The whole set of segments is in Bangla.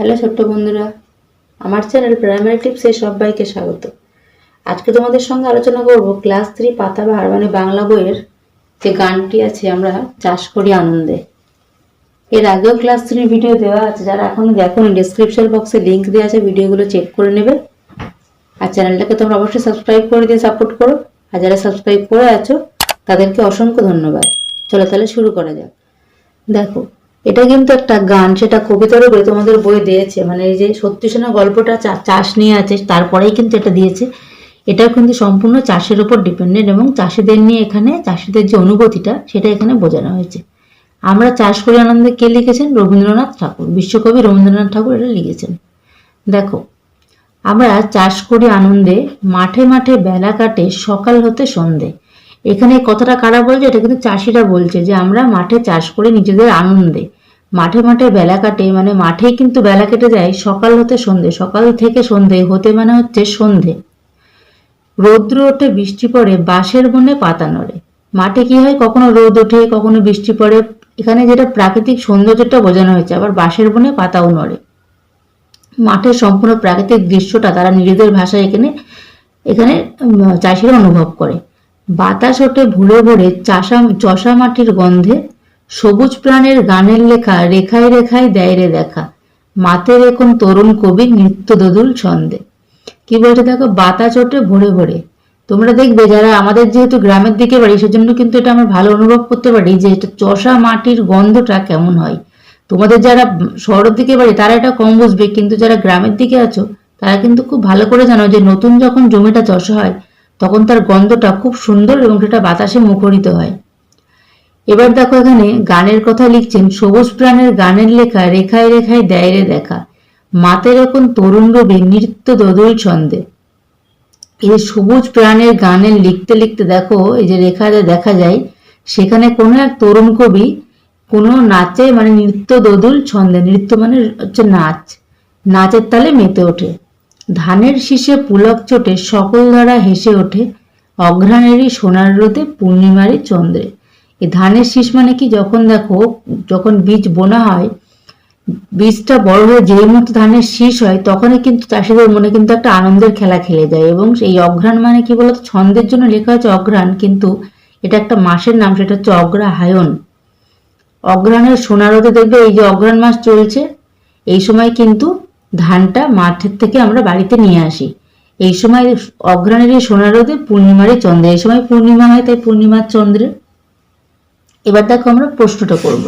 হ্যালো ছোট্ট বন্ধুরা, আমার চ্যানেল প্রাইমারি টিপসে সবাইকে স্বাগত। আজকে তোমাদের সঙ্গে আলোচনা করব ক্লাস থ্রি পাতাবাহার মানে বাংলা বইয়ের যে গানটি আছে আমরা চাষ করি আনন্দে। এর আগেও ক্লাস থ্রির ভিডিও দেওয়া আছে, যারা এখনও দেখো ডিসক্রিপশন বক্সে লিঙ্ক দেওয়া আছে, ভিডিওগুলো চেক করে নেবে। আর চ্যানেলটাকে তোমরা অবশ্যই সাবস্ক্রাইব করে দিয়ে সাপোর্ট করো। আর যারা সাবস্ক্রাইব করে আছো, তাদেরকে অসংখ্য ধন্যবাদ। চলো তাহলে শুরু করা যাক। দেখো এটা কিন্তু একটা গান, সেটা কবিতার উপরে তোমাদের বই দিয়েছে। মানে এই যে সত্যি শোনা গল্পটা চাষ নিয়ে আছে, তারপরেই কিন্তু এটা দিয়েছে। এটা কিন্তু সম্পূর্ণ চাষের উপর ডিপেন্ডেন্ট এবং চাষিদের নিয়ে এখানে, চাষিদের যে অনুভূতিটা, সেটা এখানে বোঝানো হয়েছে। আমরা চাষ করি আনন্দে কে লিখেছেন? রবীন্দ্রনাথ ঠাকুর, বিশ্বকবি রবীন্দ্রনাথ ঠাকুর এটা লিখেছেন। দেখো, আমরা চাষ করি আনন্দে, মাঠে মাঠে বেলা কাটে, সকাল হতে সন্ধে। এখানে কথাটা কারা বলছে? এটা কিন্তু চাষিরা বলছে যে আমরা মাঠে চাষ করে নিজেদের আনন্দে মাঠে মাঠে বেলা কাটে মানে মাঠেই কিন্তু বেলা কেটে যায়, সকাল হতে সন্ধে, সকাল থেকে সন্ধে, হতে মানে হচ্ছে সন্ধে। রৌদ্র ওঠে, বৃষ্টি পড়ে, বাঁশের বনে পাতা নড়ে। মাঠে কি হয়? কখনো রোদ ওঠে, কখনো বৃষ্টি পড়ে। এখানে যেটা প্রাকৃতিক সৌন্দর্যটা বোঝানো হয়েছে, আবার বাঁশের বনে পাতাও নড়ে। মাঠের সম্পূর্ণ প্রাকৃতিক দৃশ্যটা তারা নিজেদের ভাষায় এখানে এখানে চাষিরা অনুভব করে। বাতাস ওঠে ভুরে ভরে চাষা, চষা মাটির গন্ধে। সবুজ প্রাণের গানের লেখা, রেখায় রেখায় দেয় রে দেখা। মাতের এখন তরুণ কবি নৃত্য দোদুল ছন্দে। কি বলছে দেখো, বাতাস ওঠে ভরে ভরে। তোমরা দেখবে যারা আমাদের যেহেতু গ্রামের দিকে বাড়ি, সেজন্য কিন্তু এটা আমরা ভালো অনুভব করতে পারি যে এটা চষা মাটির গন্ধটা কেমন হয়। তোমাদের যারা শহরের দিকে বাড়ি, তারা এটা কম বুঝবে, কিন্তু যারা গ্রামের দিকে আছো, তারা কিন্তু খুব ভালো করে জানো যে নতুন যখন জমিটা চষা হয় তখন তার গন্ধটা খুব সুন্দর এবং সেটা বাতাসে মুখরিত হয়। এবার দেখো এখানে গানের কথা লিখছেন, সবুজ প্রাণের গানের লেখা, রেখায় রেখায় দেয় রে দেখা মাতের এখন তরুণ রবি, নৃত্য দোদুল ছন্দে। এই সবুজ প্রাণের গানের লিখতে লিখতে দেখো, এই যে রেখাতে দেখা যায়, সেখানে কোনো এক তরুণ কবি কোনো নাচে মানে নৃত্য দোদুল ছন্দে, নৃত্য মানে হচ্ছে নাচ, নাচের তালে মেতে ওঠে। ধানের শীষে পুলক চোটে সকল ধারা হেসে ওঠে অঘ্রাণেরই সোনার রোদে পূর্ণিমারই চন্দ্রে। এই ধানের শীষ মানে কি? যখন দেখো, যখন বীজ বোনা হয়, বীজটা বড় হয়ে যেই মতো ধানের শীষ হয়, তখনই কিন্তু চাষিদের মনে কিন্তু একটা আনন্দের খেলা খেলে যায় এবং এই অঘ্রাণ মানে কি বলতো? ছন্দের জন্য লেখা হচ্ছে অঘ্রাণ, কিন্তু এটা একটা মাসের নাম, সেটা হচ্ছে অগ্রহায়ণ অগ্রহায়ণের সোনারোদে দেখবে এই যে অগ্রহায়ণ মাস চলছে, এই সময় কিন্তু ধানটা মাঠের থেকে আমরা বাড়িতে নিয়ে আসি। এই সময় অগ্রহায়ণের এই সোনারোদে পূর্ণিমারই চন্দ্রে। এই সময় পূর্ণিমা হয়, তাই পূর্ণিমার চন্দ্রে। এবার দেখো আমরা প্রশ্নটা করব।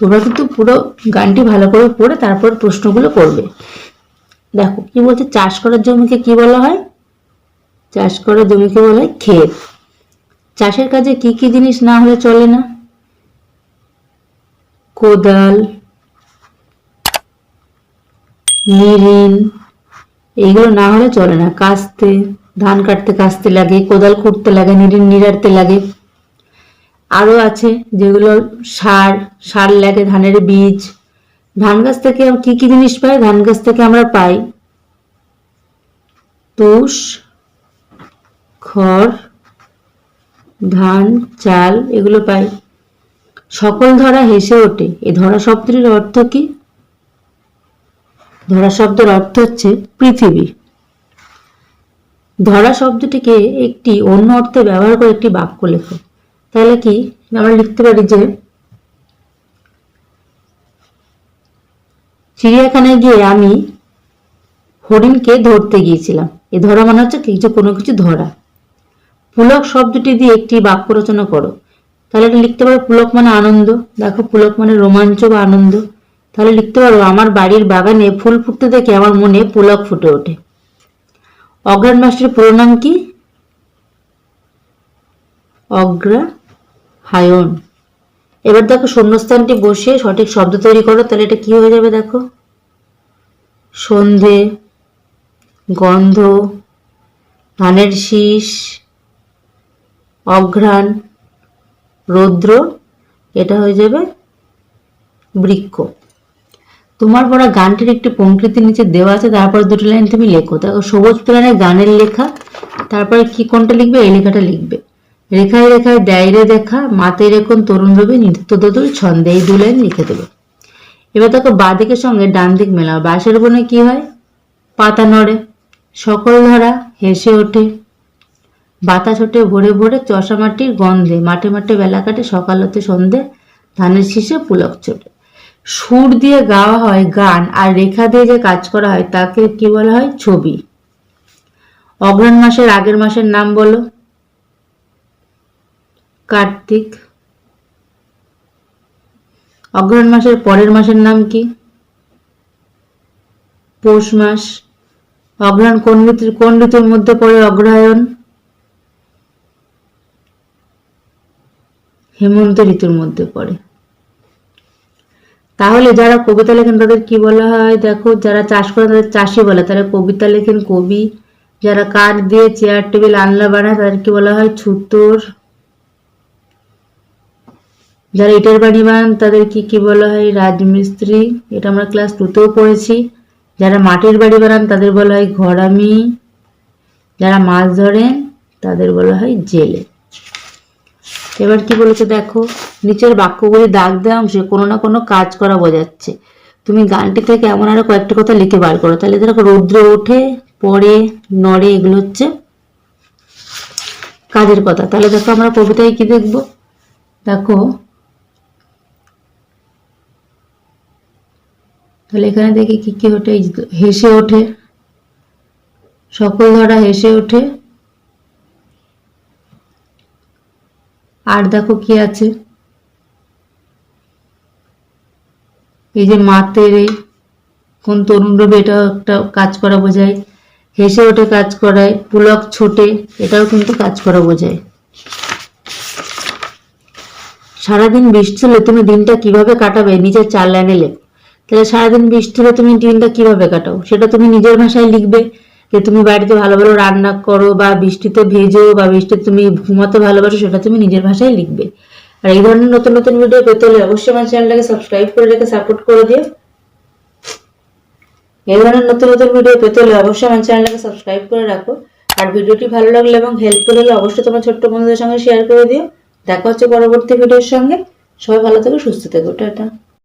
তোমরা কিন্তু পুরো গানটি ভালো করে পড়ে তারপর প্রশ্নগুলো করবে। দেখো, কি বলছে? চাষ করার জমিকে কি বলা হয়? চাষ করার জমিকে বলা হয় ক্ষেত। চাষের কাজে কি কি জিনিস না হলে চলে না? কোদাল নিরিন এইগুলো না হলে চলে না। কাস্তে, ধান কাটতে কাস্তে লাগে, কোদাল খুঁড়তে লাগে নিরিন নিড়াড়তে লাগে। আরও আছে যেগুলো সার সার লাগে ধানের বীজ। ধান গাছ থেকে কি কি জিনিস পাই? ধান গাছ থেকে আমরা পাই তুষ, খড়, ধান, চাল, এগুলো পাই। সকল ধরা হেসে ওঠে। এই ধরা শব্দটির অর্থ কি? ধরা শব্দের অর্থ হচ্ছে পৃথিবী। ধরা শব্দটিকে একটি অন্য অর্থে ব্যবহার করে একটি বাক্য লেখো। তাহলে কি? আমরা লিখতে পারি যে, চিড়িয়াখানায় গিয়ে আমি হরিণকে ধরতে গিয়েছিলাম। এ ধরা মানে হচ্ছে কিছু, কোনো কিছু ধরা। পুলক শব্দটি দিয়ে একটি বাক্য রচনা করো। তাহলে এটা লিখতে পারো, পুলক মানে আনন্দ। দেখো, পুলক মানে রোমাঞ্চ বা আনন্দ। তাহলে লিখতে পারো, আমার বাড়ির বাগানে ফুল ফুটতে দেখে আমার মনে পুলক ফুটে ওঠে। অগ্রাণ মাসটির পুরো নাম কি? অগ্রাহায়ণ। এবার দেখো শূন্যস্থানটি বসে সঠিক শব্দ তৈরি করো, তাহলে এটা কি হয়ে যাবে দেখো? সন্ধে, গন্ধ, ধানের শীষ, অঘ্রাণ, রৌদ্র, এটা হয়ে যাবে বৃক্ষ। তোমার পড়া গানটির একটি পঙ্ক্তির নিচে দেওয়া আছে, তারপর দুটো লাইন তুমি লেখো। দেখো সবুজ প্রাণে গানের লেখা, তারপরে কি কোনটা লিখবে? এই লেখাটা লিখবে। রেখায় রেখায় দেয়রে দেখা, মাতে রেখন তরুণ রবি নৃত্য দোদুল, ছন্দে এই দু লাইন লিখে দেবে। এবার দেখো বাঁদিকের সঙ্গে ডান দিক মেলাও। বাঁশের বনে কি হয়? পাতা নড়ে, সকল ধরা হেসে ওঠে। বাতাস ওঠে ভোরে ভোরে, চষা মাটির গন্ধে। মাঠে মাঠে বেলা কাটে, সকাল হতে সন্ধে, ধানের শীষে পুলক চোটে সুর দিয়ে গাওয়া হয় গান আর রেখা দিয়ে যে কাজ করা হয় তাকে কি বলা হয়? ছবি। অগ্রহণ মাসের আগের মাসের নাম বলো। কার্তিক। অগ্রহণ মাসের পরের মাসের নাম কি? পৌষ মাস। অগ্রহণ কোন ঋতুর কোন ঋতুর মধ্যে পড়ে অগ্রহায়ণ? হেমন্ত ঋতুর মধ্যে পড়ে। তাহলে যারা কবিতা লেখেন তাদের কি বলা হয়? দেখো, যারা চাষ করে তাদের চাষি বলে। তারা কবিতা লেখেন কবি, যারা কাঠ দিয়ে চেয়ার টেবিল আনলা বানায় তাদের কি বলা হয়? ছুতোর। যারা ইটের বাড়ি বানান তাদের কি কি বলা হয়? রাজমিস্ত্রি। এটা আমরা ক্লাস টুতেও পড়েছি। যারা মাটির বাড়ি বানান তাদের বলা হয় ঘরামি। যারা মাছ ধরেন তাদের বলা হয় জেলে। এবার কি বলেছে দেখো, নিচের বাক্যগুলি দাগ দেওয়া অংশে কোনো না কোনো কাজ করা বোঝাচ্ছে। তুমি গানটি থেকে এমন আরও কয়েকটা কথা লিখে বার করো। তাহলে দেখো, রৌদ্র ওঠে পরে নড়ে, এগুলো হচ্ছে কাজের কথা। তাহলে দেখো, আমরা কবিতায় কি দেখব? দেখো, তাহলে এখানে দেখি কি কি ওঠে। হেসে ওঠে, সকল ধরা হেসে ওঠে আর দেখো কি আছে? এই যে মাতের এই কোন তরুণ রবি এটাও একটা কাজ করা বোঝায়। হেসে ওঠে কাজ করায়, পুলক ছোটে, এটাও কিন্তু কাজ করা বোঝায়। সারাদিন বৃষ্টি হলে তুমি দিনটা কীভাবে কাটাবে? নিজের চার লাইনে লেখো তাহলে সারাদিন বৃষ্টি হলে তুমি দিনটা কীভাবে কাটাও? সেটা তুমি নিজের ভাষায় লিখবে। যে তুমি বাড়িতে ভালো ভালো রান্না করো বা বৃষ্টিতে ভেজো বা বৃষ্টিতে তুমি ঘুমাতে ভালোবাসো, সেটা তুমি নিজের ভাষায় লিখবে। আর এই ধরনের নতুন নতুন ভিডিও পেতে হলে অবশ্যই আমার চ্যানেলটাকে সাবস্ক্রাইব করে রেখে সাপোর্ট করে দিও। এই ধরনের নতুন নতুন ভিডিও পেতে হলে অবশ্যই আমার চ্যানেলটাকে সাবস্ক্রাইব করে রাখো। আর ভিডিওটি ভালো লাগলে এবং হেল্পফুল হলে অবশ্যই তোমার ছোট্ট বন্ধুদের সঙ্গে শেয়ার করে দিও। দেখা হচ্ছে পরবর্তী ভিডিওর সঙ্গে। সবাই ভালো থেকো, সুস্থ থেকো, টাটা।